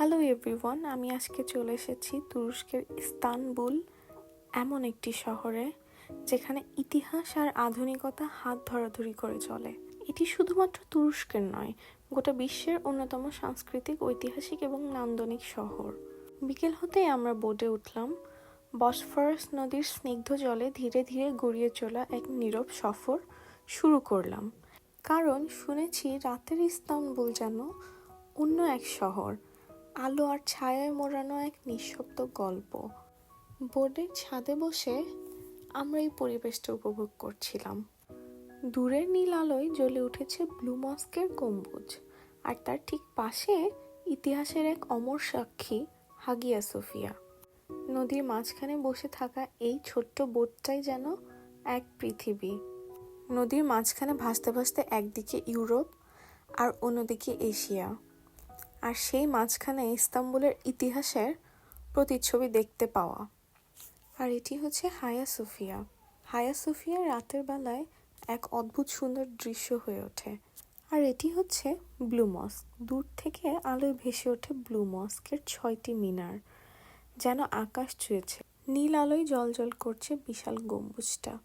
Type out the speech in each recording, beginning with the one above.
Hello everyone, আমি আজকে চলে এসেছি তুরস্কের ইস্তানবুল, এমন একটি শহরে যেখানে ইতিহাস আর আধুনিকতা হাত ধরাধরি করে চলে। এটি শুধুমাত্র তুরস্কের নয়, গোটা বিশ্বের অন্যতম সাংস্কৃতিক, ঐতিহাসিক এবং নান্দনিক শহর। বিকেল হতেই আমরা বোটে উঠলাম। বসফরাস নদীর স্নিগ্ধ জলে ধীরে ধীরে গড়িয়ে চলা এক নীরব সফর শুরু করলাম। কারণ শুনেছি রাতের ইস্তানবুল যেন অন্য এক শহর। আলো আর ছায়ায় মোড়ানো এক নিঃশব্দ গল্প। বোর্ডের ছাদে বসে আমরা এই পরিবেশটা উপভোগ করছিলাম। দূরের নীল আলোয় জ্বলে উঠেছে ব্লু মস্কের গম্বুজ আর তার ঠিক পাশে ইতিহাসের এক অমর সাক্ষী, হাগিয়া সোফিয়া। নদীর মাঝখানে বসে থাকা এই ছোট্ট বোটটাই যেন এক পৃথিবী। নদীর মাঝখানে ভাসতে ভাসতে একদিকে ইউরোপ আর অন্যদিকে এশিয়া। আর সেই মাঝখানে ইস্তাম্বুলের ইতিহাসের প্রতিচ্ছবি দেখতে পাওয়া। আর এটি হচ্ছে হায়া সোফিয়া। হায়া সোফিয়া রাতের বেলায় এক অদ্ভুত সুন্দর দৃশ্য হয়ে ওঠে। আর এটি হচ্ছে ব্লু মস্ক। দূর থেকে আলোয় ভেসে ওঠে ব্লু মস্কের ছয়টি মিনার, যেন আকাশ ছুঁয়েছে। নীল আলোয় জল করছে বিশাল গম্বুজটা,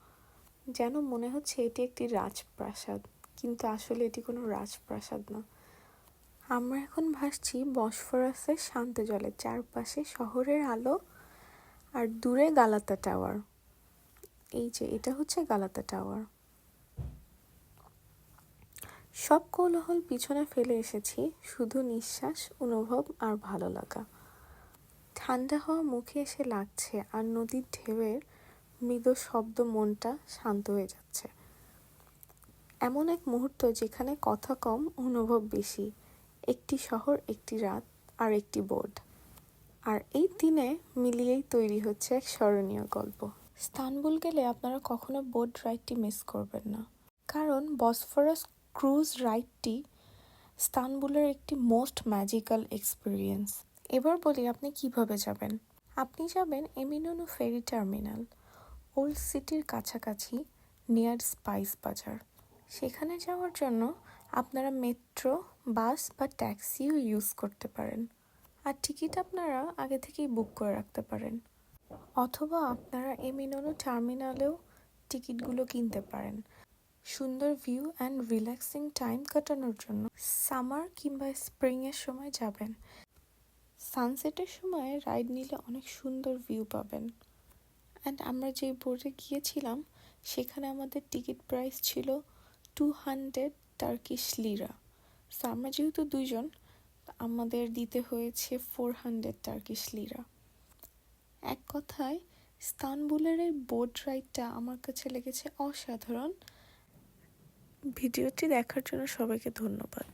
যেন মনে হচ্ছে এটি একটি রাজপ্রাসাদ। কিন্তু আসলে এটি কোনো রাজপ্রাসাদ না। আমরা এখন ভাসছি বসফরাসের শান্ত জলের চারপাশে শহরের আলো আর দূরে গালাতা টাওয়ার। এই যে, এটা হচ্ছে গালাতা টাওয়ার। সব কৌলাহল পিছনে ফেলে এসেছি, শুধু নিঃশ্বাস, অনুভব আর ভালো লাগা। ঠান্ডা হওয়া মুখে এসে লাগছে আর নদীর ঢেউয়ের মৃদু শব্দ মনটা শান্ত হয়ে যাচ্ছে। এমন এক মুহূর্ত যেখানে কথা কম, অনুভব বেশি। একটি শহর, একটি রাত আর একটি বোর্ড। আর এই দিনে মিলিয়েই তৈরি হচ্ছে এক স্মরণীয় গল্প। স্তানবুল গেলে আপনারা কখনো বোট রাইডটি মিস করবেন না। কারণ বসফরাস ক্রুজ রাইডটি স্তানবুলের একটি মোস্ট ম্যাজিক্যাল এক্সপিরিয়েন্স। এবার বলি আপনি কীভাবে যাবেন? আপনি যাবেন এমিনোনো ফেরি টার্মিনাল, ওল্ড সিটির কাছাকাছি, নিয়ার স্পাইস বাজার। সেখানে যাওয়ার জন্য আপনারা মেট্রো, বাস বা ট্যাক্সিও ইউজ করতে পারেন। আর টিকিট আপনারা আগে থেকেই বুক করে রাখতে পারেন। অথবা আপনারা এমিনোনো টার্মিনালেও টিকিটগুলো কিনতে পারেন। সুন্দর ভিউ অ্যান্ড রিল্যাক্সিং টাইম কাটানোর জন্য সামার কিংবা স্প্রিংয়ের সময় যাবেন। সানসেটের সময় রাইড নিলে অনেক সুন্দর ভিউ পাবেন। অ্যান্ড আমরা যেই বোর্ডে গিয়েছিলাম, সেখানে আমাদের টিকিট প্রাইস ছিল two hundred Turkish lira so আমরা যেহেতু দুজন আমাদের দিতে হয়েছে ফোর হান্ড্রেড টার্কিশ লিরা এক কথায়, ইস্তানবুলের এই বোট রাইডটা আমার কাছে লেগেছে অসাধারণ। ভিডিওটি দেখার জন্য সবাইকে ধন্যবাদ।